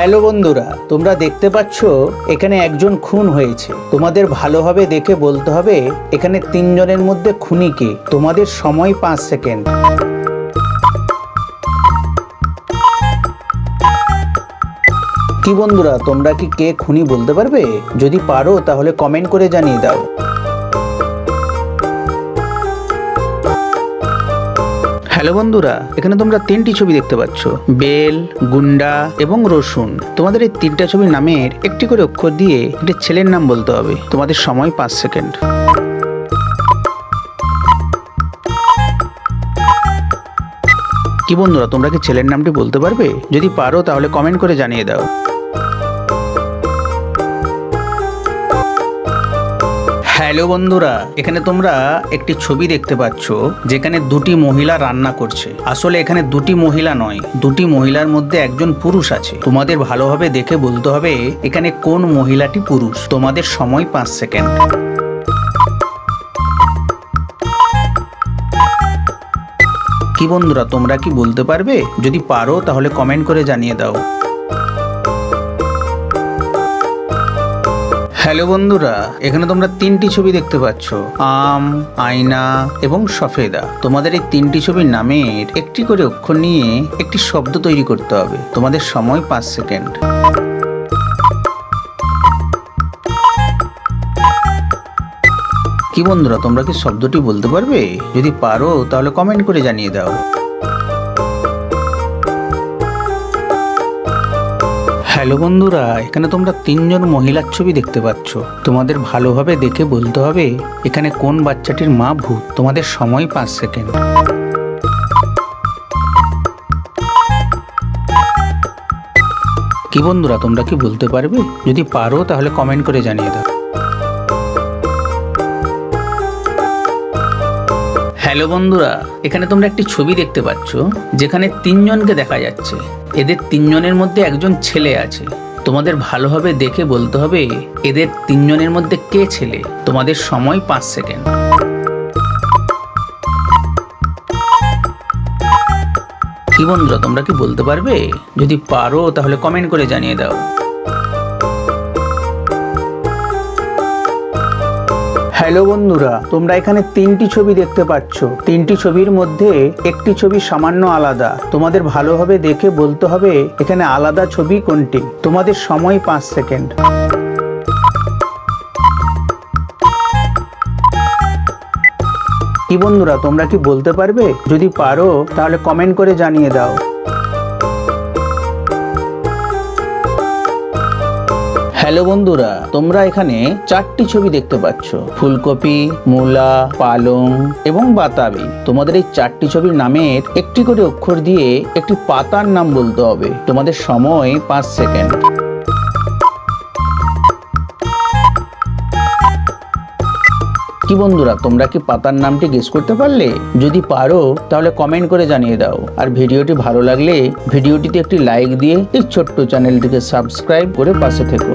Hello বন্ধুরা, তোমরা দেখতে পাচ্ছ এখানে একজন খুন হয়েছে। তোমাদের ভালোভাবে দেখে বলতে হবে, এখানে তিনজনের মধ্যে খুনি কে? তোমাদের সময় পাঁচ সেকেন্ড। কি বন্ধুরা, তোমরা কি কে খুনি বলতে পারবে? যদি পারো, তাহলে কমেন্ট করে জানিয়ে দাও। হ্যালো বন্ধুরা, এখানে তোমরা তিনটি ছবি দেখতে পাচ্ছ। বেল, গুন্ডা এবং রসুন। তোমাদের এই তিনটা ছবির নামের একটি করে অক্ষর দিয়ে একটি ছেলের নাম বলতে হবে। তোমাদের সময় পাঁচ সেকেন্ড। কি বন্ধুরা, তোমরা কি ছেলের নামটি বলতে পারবে? যদি পারো তাহলে কমেন্ট করে জানিয়ে দাও। হ্যালো বন্ধুরা, এখানে তোমরা একটি ছবি দেখতে পাচ্ছ, যেখানে দুটি মহিলা রান্না করছে। আসলে এখানে দুটি মহিলা নয়, দুটি মহিলার মধ্যে একজন পুরুষ আছে। তোমাদের ভালোভাবে দেখে বলতে হবে, এখানে কোন মহিলাটি পুরুষ? তোমাদের সময় পাঁচ সেকেন্ড। কি বন্ধুরা, তোমরা কি বলতে পারবে? যদি পারো, তাহলে কমেন্ট করে জানিয়ে দাও। হ্যালো বন্ধুরা, এখানে তোমরা তিনটি ছবি দেখতে পাচ্ছ। আম, আয়না এবং সফেদা। তোমাদের এই তিনটি ছবির নামের একটি করে অক্ষর নিয়ে একটি শব্দ তৈরি করতে হবে। তোমাদের সময় পাঁচ সেকেন্ড। কি বন্ধুরা, তোমরা কি শব্দটি বলতে পারবে? যদি পারো, তাহলে কমেন্ট করে জানিয়ে দাও। হ্যালো বন্ধুরা, এখানে তোমরা তিনজন মহিলার ছবি দেখতে পাচ্ছ। তোমাদের ভালোভাবে দেখে বলতে হবে, এখানে কোন বাচ্চাটির মা ভূত? তোমাদের সময় পাঁচ সেকেন্ড। কি বন্ধুরা, তোমরা কি বলতে পারবে? যদি পারো তাহলে কমেন্ট করে জানিয়ে দাও। হ্যালো বন্ধুরা, এখানে তোমরা একটি ছবি দেখতে পাচ্ছ, যেখানে তিনজনকে দেখা যাচ্ছে। এদের তিনজনের মধ্যে একজন ছেলে আছে। তোমাদের ভালোভাবে দেখে বলতে হবে, এদের তিনজনের মধ্যে কে ছেলে? তোমাদের সময় পাঁচ সেকেন্ড। কি বন্ধুরা, তোমরা কি বলতে পারবে? যদি পারো, তাহলে কমেন্ট করে জানিয়ে দাও। হ্যালো বন্ধুরা, তোমরা এখানে তিনটি ছবি দেখতে পাচ্ছ। তিনটি ছবির মধ্যে একটি ছবি সামান্য আলাদা। তোমাদের ভালোভাবে দেখে বলতে হবে এখানে আলাদা ছবি কোনটি। তোমাদের সময় পাঁচ সেকেন্ড। কি বন্ধুরা, তোমরা কি বলতে পারবে? যদি পারো, তাহলে কমেন্ট করে জানিয়ে দাও। হ্যালো বন্ধুরা, তোমরা এখানে চারটি ছবি দেখতে পাচ্ছ। ফুলকপি, মূলা, পালং এবং বাতাবি। তোমাদের এই চারটি ছবির নামের একটি করে অক্ষর দিয়ে একটি পাতার নাম বলতে হবে। তোমাদের সময় পাঁচ সেকেন্ড। কি বন্ধুরা, তোমরা কি পাতার নামটি গেস করতে পারলে? যদি পারো, তাহলে কমেন্ট করে জানিয়ে দাও। আর ভিডিওটি ভালো লাগলে, ভিডিওটিতে একটি লাইক দিয়ে এই ছোট্ট চ্যানেলটিকে সাবস্ক্রাইব করে পাশে থেকো।